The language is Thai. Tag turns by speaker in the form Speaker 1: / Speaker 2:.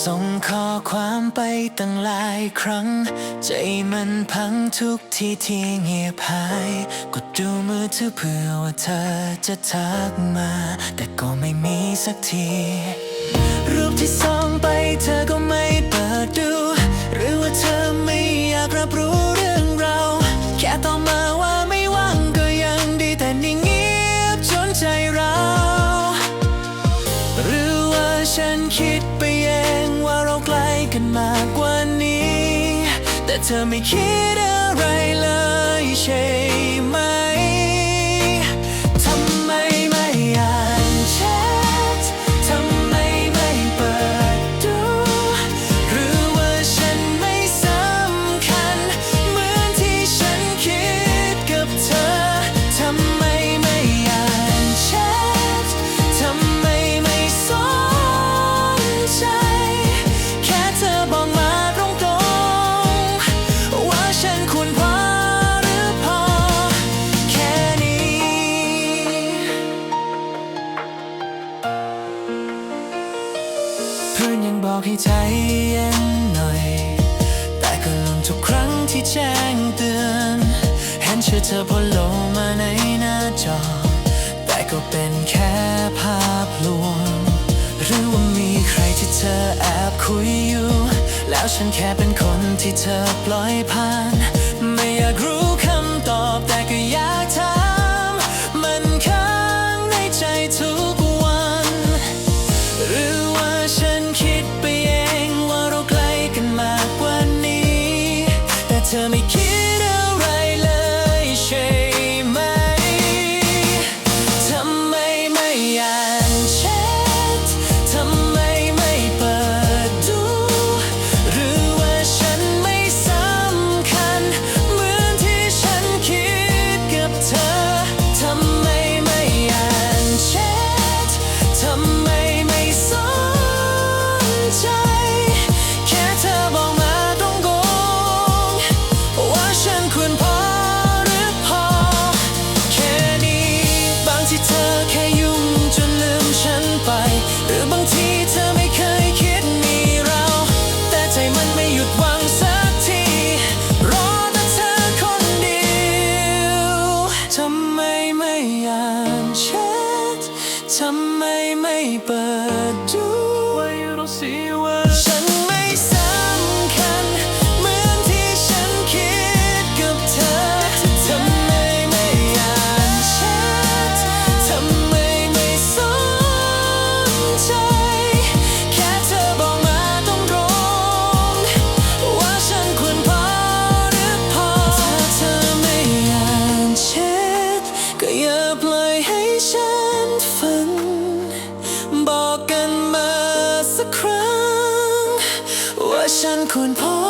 Speaker 1: ส่งข้อความไปตั้งหลายครั้ง ใจมันพังทุกทีที่เงียบหายกดดูมือถือเพื่อว่าเธอจะทักมา แต่ก็ไม่มีสักที รูปที่ส่งไปเธอก็ไม่เปิดดู หรือว่าเธอไม่อยากรับรู้เรื่องเรา แค่ตอบมาว่าไม่ว่างก็ยังดีแต่นิ่งเงียบจนใจเรา หรือว่าฉันคิดไปเอง มากกว่านี้ แต่เธอไม่คิดอะไร เพื่อนยังบอกให้ใจเย็นหน่อย แต่ก็ลงทุกครั้งที่แจ้งเตือนเห็นชื่อเธอพอลงมาในหน้าจอ แต่ก็เป็นแค่ภาพลวง หรือว่ามีใครที่เธอแอบคุยอยู่ แล้วฉันแค่เป็นคนที่เธอปล่อยผ่าน ไม่อยากรู้คำตอบแต่ก็อยาก ปิ นควรพอ